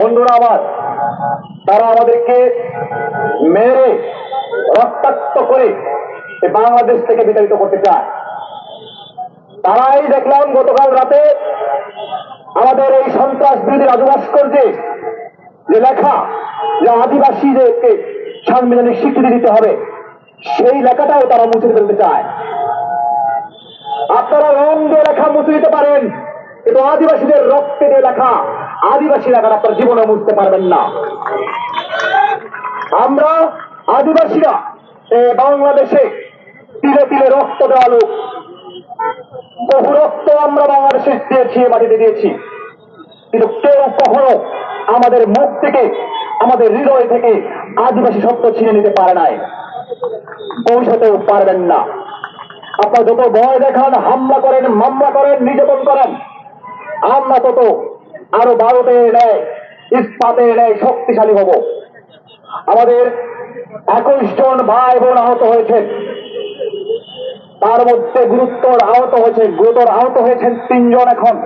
বন্ধুরা আমার, তারা আমাদেরকে মেরে রক্তাক্ত করে বাংলাদেশ থেকে বিতাড়িত করতে চায়। তারাই দেখলাম গতকাল রাতে আমাদের এই সন্ত্রাস বিরোধী রাজু ভাস্কর্যে যে লেখা, যে আদিবাসীদেরকে সাংবিধানিক স্বীকৃতি দিতে হবে, সেই লেখাটাও তারা মুছে ফেলতে চায় আপনারা রং দিয়ে লেখা মুছে দিতে পারেন, কিন্তু আদিবাসীদের রক্তে দিয়ে লেখা আদিবাসী লেখাটা আপনার জীবনে মুছতে পারবেন না। আমরা আদিবাসীরা বাংলাদেশে তিলে তিলে রক্ত দেওয়া লোক। বহু রক্ত আমরা বাংলাদেশে দিয়েছি মাটিতে দিয়েছি। কিন্তু কেউ কখনো আমাদের মুখ থেকে, আমাদের হৃদয় থেকে আদিবাসী সত্য ছিনে নিতে পারে নাই। ভবিষ্যতেও পারবেন না। আপনার যত ভয় দেখান, হামলা করেন, মামলা করেন, নির্যাতন করেন, আমরা তত আরও ভারতের ন্যায় ইস্পাতের ন্যায় শক্তিশালী হব। আমাদের একুশ জন ভাই বোন আহত হয়েছেন। তার মধ্যে গুরুতর আহত হয়েছে গুরুতর আহত হয়েছেন তিনজন এখন।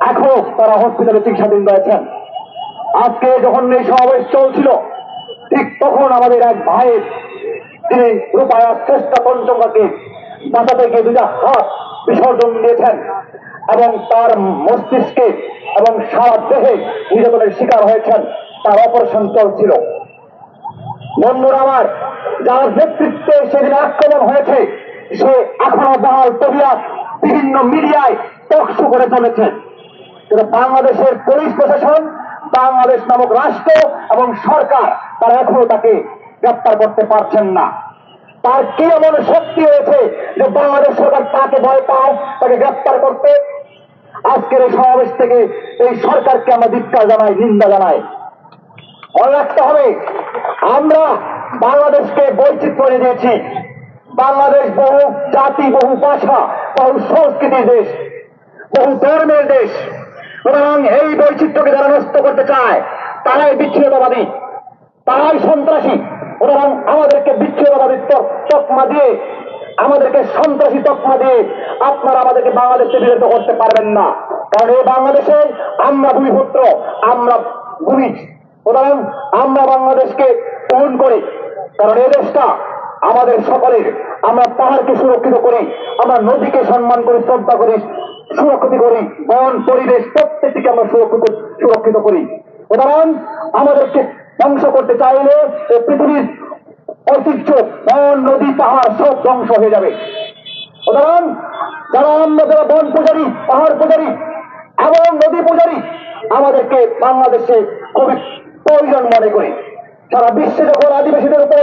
এখনও তারা হসপিটালে চিকিৎসাধীন রয়েছেন। আজকে যখন এই সমাবেশ চলছিল, ঠিক তখন আমাদের এক ভাইয়ের, তিনি রূপায়া শ্রেষ্ঠ পঞ্চমকে বাঁচাতে গিয়ে দুটা হাত বিসর্জন দিয়েছেন এবং তার মস্তিষ্কে এবং সারা দেহে নির্যাতনের শিকার হয়েছেন, তার অপারেশন চলছিল। বন্ধুরা আমার, যার নেতৃত্বে সেদিন আক্রমণ হয়েছে, সে এখনও বহাল তবিয়া বিভিন্ন মিডিয়ায় টকশো করে চলেছে। কিন্তু বাংলাদেশের পুলিশ প্রশাসন, বাংলাদেশ নামক রাষ্ট্র এবং সরকার, তারা এখনও তাকে গ্রেপ্তার করতে পারছেন না। তার কি এমন শক্তি হয়েছে যে বাংলাদেশ সরকার তাকে ভয় পায়, তাকে গ্রেপ্তার করতে আজকের এই সমাবেশ থেকে এই সরকারকে আমরা ধিক্কার জানাই, নিন্দা জানাই। মনে রাখতে হবে, আমরা বাংলাদেশকে বৈচিত্র্য দিয়েছি। বাংলাদেশ বহু জাতি, বহু ভাষা, বহু সংস্কৃতির দেশ, বহু ধর্মের দেশ। সুতরাং এই বৈচিত্র্যকে যারা নষ্ট করতে চায়, তারাই বিচ্ছিন্নতাবাদী তারাই সন্ত্রাসী। সুতরাং আমাদেরকে বিচ্ছিন্নতাবাদী তক- তকমা দিয়ে আমাদেরকে সন্ত্রাসী তকমা দিয়ে আপনারা আমাদেরকে বাংলাদেশকে বিরত করতে পারবেন না। কারণ এই বাংলাদেশে আমরা ভূমিপুত্র, আমরা ভূমি সুতরাং আমরা বাংলাদেশকে গ্রহণ করি। কারণ এই দেশটা আমাদের সকলের। আমরা পাহাড়কে সুরক্ষিত করি, আমরা নদীকে সম্মান করি, শ্রদ্ধা করি, সুরক্ষিত করি, বন, পরিবেশ, প্রত্যেকটিকে আমরা সুরক্ষিত সুরক্ষিত করি। উদাহরণ, আমাদেরকে ধ্বংস করতে চাইলে পৃথিবীর ঐতিহ্য বন নদী, পাহাড়, সব ধ্বংস হয়ে যাবে। সুতরাং যারা আমরা যারা বন পূজারী, পাহাড় পূজারী এবং নদী পূজারী, আমাদেরকে বাংলাদেশে খুবই প্রয়োজন মনে করি। সারা বিশ্বে যখন আদিবাসীদের উপর